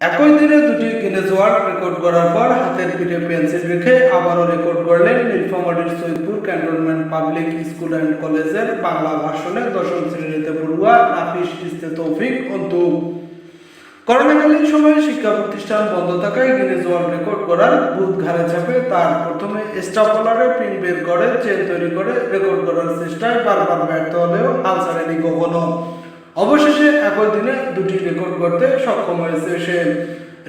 একই দিনে দুটি গিনেজ ওয়ার্ল্ড রেকর্ড করার পর হাতের পিঠে পেন্সিল রেখে আবারও রেকর্ড করলেন নীলফামারীর Saidpur cantonment public school and কলেজের বাংলা ভাষণে দশম শ্রেণীতে পড়ুয়া নাফিস ইস্তে তৌফিক অন্তু। করোনাকালীন সময়ে শিক্ষা প্রতিষ্ঠান বন্ধ থাকায় গিনেজ ওয়ার্ল্ড রেকর্ড করার বুথ ঘাড়ে চাপে তার প্রথমে স্টাফলারে পিন বের করে, চেন তৈরি করে রেকর্ড করার চেষ্টায় বারবার ব্যর্থ হলেও হাল ছাড়েনি কখনো। অবশেষে একই দিনে দুটি রেকর্ড করতে সক্ষম হয়েছে। সে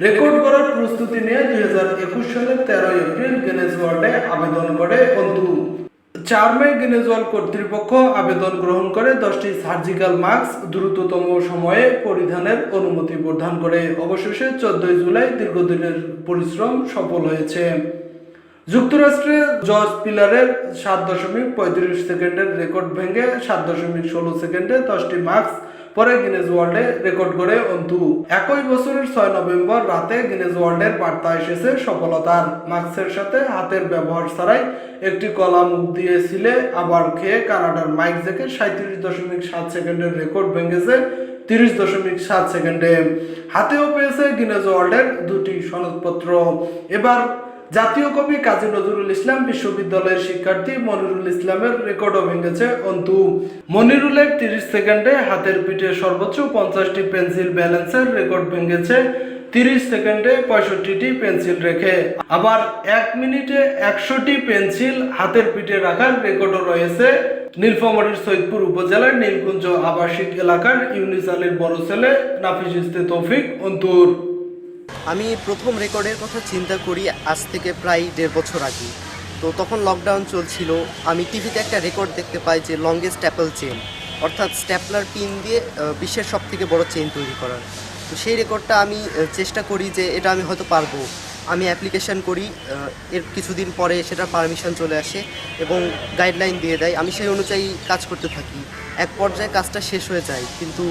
রেকর্ড করার প্রস্তুতি নিয়ে দুই হাজার একুশ সালের তেরোই এপ্রিল গিনেজ ওয়ার্ল্ডে আবেদন করে অন্তু চার মে গিনেজ ওয়ার্ল্ড কর্তৃপক্ষ আবেদন গ্রহণ করে দশটি সার্জিক্যাল মাস্ক দ্রুততম সময়ে পরিধানের অনুমতি প্রদান করে। অবশেষে চোদ্দই জুলাই দীর্ঘদিনের পরিশ্রম সফল হয়েছে। যুক্তরাষ্ট্রে জর্জ পিলারের সাত দশমিক পঁয়ত্রিশ সেকেন্ডের রেকর্ড ভেঙে সাত দশমিক ষোলো সেকেন্ডে দশটি মার্কস পরে গিনেজ ওয়ার্ল্ডে রেকর্ড করে অন্তু। একই বছরের ছয় নভেম্বর রাতে গিনেজ ওয়ার্ল্ডের বার্তা এসেছে সফলতার। মাস্কের সাথে হাতের ব্যবহার ছাড়াই একটি কলা মুখ দিয়ে ছিলে আবার খেয়ে কানাডার মাইক জেকে সাঁত্রিশ দশমিক সাত সেকেন্ডের রেকর্ড ভেঙেছে তিরিশ দশমিক সাত সেকেন্ডে। হাতেও পেয়েছে গিনেজ ওয়ার্ল্ডের দুটি সনদপত্র। এবার জাতীয় কবি কাজী নজরুল ইসলাম বিশ্ববিদ্যালয়ের শিক্ষার্থী মনিরুল ইসলামের রেকর্ডও ভেঙেছে অন্তু। মনিরুলের তিরিশ সেকেন্ডে হাতের পিঠে সর্বোচ্চ পঞ্চাশটি পেন্সিল ব্যালেন্সের রেকর্ড ভেঙেছে, তিরিশ সেকেন্ডে পঁয়ষট্টিটি পেন্সিল রেখে। আবার এক মিনিটে একশোটি পেন্সিল হাতের পিঠে রাখার রেকর্ডও রয়েছে। নীলফামারীর সৈয়দপুর উপজেলার নীলকুঞ্জ আবাসিক এলাকার ইউনিসালের বড় ছেলে নাফিস ইস্তে তৌফিক অন্তুর। আমি প্রথম রেকর্ডের কথা চিন্তা করি আজ থেকে প্রায় দেড় বছর আগে। তো তখন লকডাউন চলছিল, আমি টিভিতে একটা রেকর্ড দেখতে পাই যে লংগেস্ট অ্যাপেল চেন অর্থাৎ স্ট্যাপলার পিন দিয়ে বিশ্বের সব থেকে বড় চেন তৈরি করার। তো সেই রেকর্ডটা আমি চেষ্টা করি যে এটা আমি হয়তো পারব। আমি অ্যাপ্লিকেশন করি এর কিছুদিন পরে সেটার পারমিশন চলে আসে এবং গাইডলাইন দিয়ে দেয়। আমি সেই অনুযায়ী কাজ করতে থাকি। এক পর্যায়ে কাজটা শেষ হয়ে যায়, কিন্তু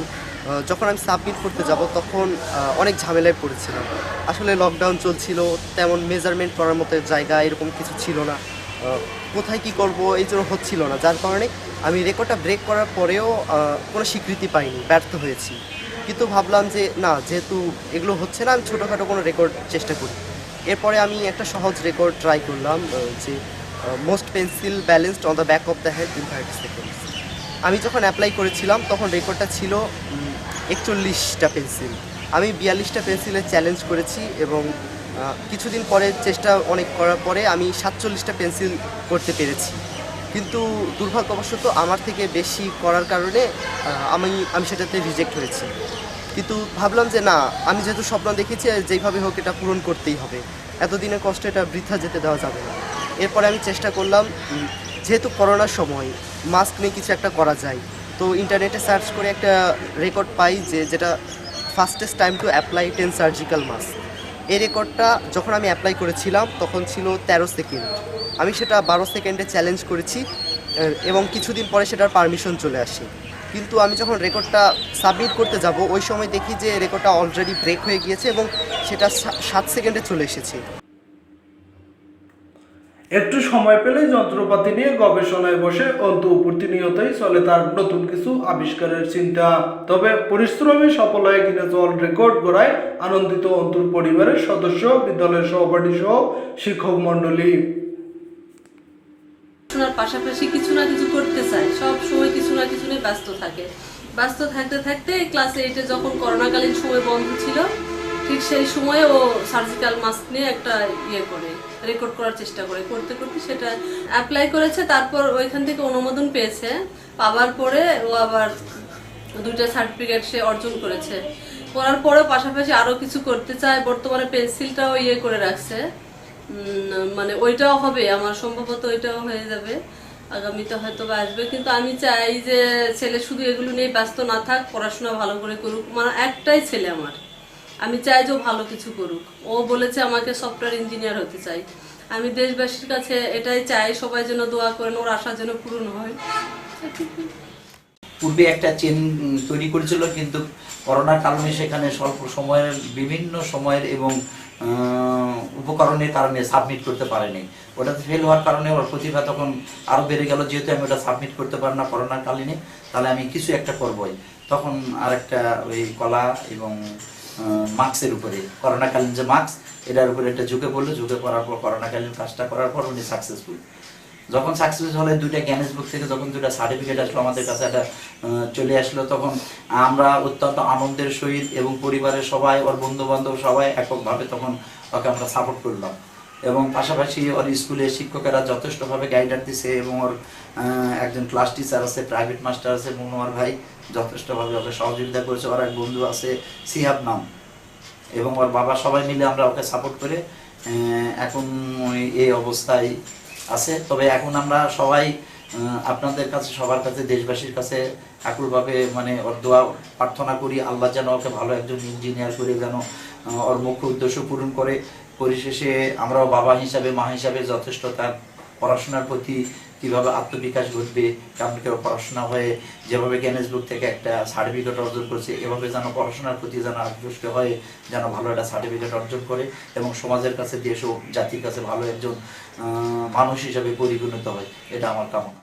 যখন আমি সাবমিট করতে যাব, তখন অনেক ঝামেলায় পড়েছিলাম। আসলে লকডাউন চলছিল, তেমন মেজারমেন্ট করার মতো জায়গা এরকম কিছু ছিল না। কোথায় কি করব, এই জন্য হচ্ছিল না। যার কারণে আমি রেকর্ডটা ব্রেক করার পরেও কোনো স্বীকৃতি পাইনি, ব্যর্থ হয়েছি। কিন্তু ভাবলাম যে, না, যেহেতু এগুলো হচ্ছে না, আমি ছোটোখাটো কোনো রেকর্ড চেষ্টা করি। এরপরে আমি একটা সহজ রেকর্ড ট্রাই করলাম যে most pencil balanced on the back of the head in thirty seconds আমি যখন অ্যাপ্লাই করেছিলাম, তখন রেকর্ডটা ছিল একচল্লিশটা পেন্সিল। আমি বিয়াল্লিশটা পেন্সিলের চ্যালেঞ্জ করেছি এবং কিছুদিন পরে চেষ্টা অনেক করার পরে আমি সাতচল্লিশটা পেন্সিল করতে পেরেছি। কিন্তু দুর্ভাগ্যবশত আমার থেকে বেশি করার কারণে আমি আমি সেটাতে রিজেক্ট হয়েছি। কিন্তু ভাবলাম যে না, আমি যেহেতু স্বপ্ন দেখেছি যেইভাবে হোক এটা পূরণ করতেই হবে। এতদিনের কষ্ট এটা বৃথা যেতে দেওয়া যাবে না। এরপরে আমি চেষ্টা করলাম যেহেতু করোনার সময় মাস্ক নিয়ে কিছু একটা করা যায়। তো ইন্টারনেটে সার্চ করে একটা রেকর্ড পাই যে যেটা fastest time to apply ten surgical mask এই রেকর্ডটা যখন আমি অ্যাপ্লাই করেছিলাম, তখন ছিল তেরো সেকেন্ড আমি সেটা বারো সেকেন্ডে চ্যালেঞ্জ করেছি এবং কিছুদিন পরে সেটার পারমিশন চলে আসে। কিন্তু আমি যখন রেকর্ডটা সাবমিট করতে যাব, ওই সময় দেখি যে রেকর্ডটা অলরেডি ব্রেক হয়ে গিয়েছে এবং সেটা সাত সেকেন্ডে চলে এসেছে। একটু সময় পেলেই যন্ত্রপাতি নিয়ে গবেষণায় বসে অন্ত প্রতিনিয়তই চলে তার নতুন কিছু আবিষ্কারের চিন্তা। তবে পরিশ্রমে সফল হয়ে গিনেজ ওয়ার্ল্ড রেকর্ড গড়ায় আনন্দিত অন্তুর পরিবারের সদস্য, বিদ্যালয়ের সহপাঠী সহ শিক্ষক পড়াশোনার পাশাপাশি কিছু না কিছু করতে চায়। সব সময় কিছু না কিছু নিয়ে ব্যস্ত থাকে। ব্যস্ত থাকতে থাকতে ক্লাস এইটে যখন করোনাকালীন সময় বন্ধ ছিল ঠিক সেই সময়ে ও সার্জিক্যাল মাস্ক নিয়ে একটা ইয়ে করে রেকর্ড করার চেষ্টা করে। করতে করতে সেটা অ্যাপ্লাই করেছে, তারপর ওইখান থেকে অনুমোদন পেয়েছে। পাওয়ার পরে ও আবার দুইটা সার্টিফিকেট সে অর্জন করেছে। করার পরেও পাশাপাশি আরও কিছু করতে চায়। বর্তমানে পেন্সিলটাও ইয়ে করে রাখছে। মানে ওইটাও হবে, আমার সম্ভবত ওইটাও হয়ে যাবে। আগামীতে হয়তো বা আসবে। কিন্তু আমি চাই যে ছেলে শুধু এগুলো নিয়ে ব্যস্ত না থাক, পড়াশোনা ভালো করে করুক। মানে একটাই ছেলে আমার। আমি চাই যে ভালো কিছু করুক। ও বলেছে আমাকে সফটওয়্যার ইঞ্জিনিয়ার হতে চাই। আমি দেশবাসীর কাছে এটাই চাই, সবাই যেন দোয়া করেন, ওর আশা যেন পূরণ হয়। পূর্বে একটা চেন তৈরি করেছিল, কিন্তু করোনার কারণে সেখানে স্বল্প সময়ের, বিভিন্ন সময়ের এবং উপকরণের কারণে সাবমিট করতে পারেনি। ওটাতে ফেল হওয়ার কারণে ওর প্রতিভা তখন আরও বেড়ে গেল, যেহেতু আমি ওটা সাবমিট করতে পারি না করোনার কালীনে, তাহলে আমি কিছু একটা করবই। তখন আর একটা ওই কলা এবং মার্কসের উপরে। করোনাকালীন যে মার্কস এটার উপরে একটা ঝুঁকে পড়ল। ঝুঁকে পড়ার পর, করোনাকালীন কাজটা করার পর উনি সাকসেসফুল যখন সাকসেস হলে দুইটা জ্ঞানেস বুক থেকে যখন দুটা সার্টিফিকেট আসলো, আমাদের কাছে একটা চলে আসলো। তখন আমরা অত্যন্ত আনন্দের সহিত এবং পরিবারের সবাই, ওর বন্ধু বান্ধব সবাই এককভাবে তখন ওকে আমরা সাপোর্ট করলাম। এবং পাশাপাশি ওর স্কুলে শিক্ষকেরা যথেষ্টভাবে গাইডার দিছে এবং ওর একজন ক্লাস টিচার আছে প্রাইভেট মাস্টার আছে, মনোয়ার ভাই যথেষ্টভাবে ওকে সহযোগিতা করেছে। ওর এক বন্ধু আছে সিহাব নাম। এবং ওর বাবা সবাই মিলে আমরা ওকে সাপোর্ট করে এখন এই অবস্থায় আছে। তবে এখন আমরা সবাই আপনাদের কাছে, সবার কাছে, দেশবাসীর কাছে আকুলভাবে মানে ওর দোয়া প্রার্থনা করি, আল্লাহ যেন ওকে ভালো একজন ইঞ্জিনিয়ার করে, যেন ওর মুখ্য উদ্দেশ্য পূরণ করে। পরিশেষে আমরাও বাবা হিসাবে, মা হিসাবে যথেষ্ট তার পড়াশোনার প্রতি কীভাবে আত্মবিকাশ ঘটবে কেউ পড়াশোনা হয়ে যেভাবে জ্ঞানেস বুক থেকে একটা সার্টিফিকেট অর্জন করছে, এভাবে যেন পড়াশোনার প্রতি যেন আকৃষ্ট হয়ে যেন ভালো একটা সার্টিফিকেট অর্জন করে এবং সমাজের কাছে, দেশ ও জাতির কাছে ভালো একজন মানুষ হিসাবে পরিগণিত হয়, এটা আমার কামনা।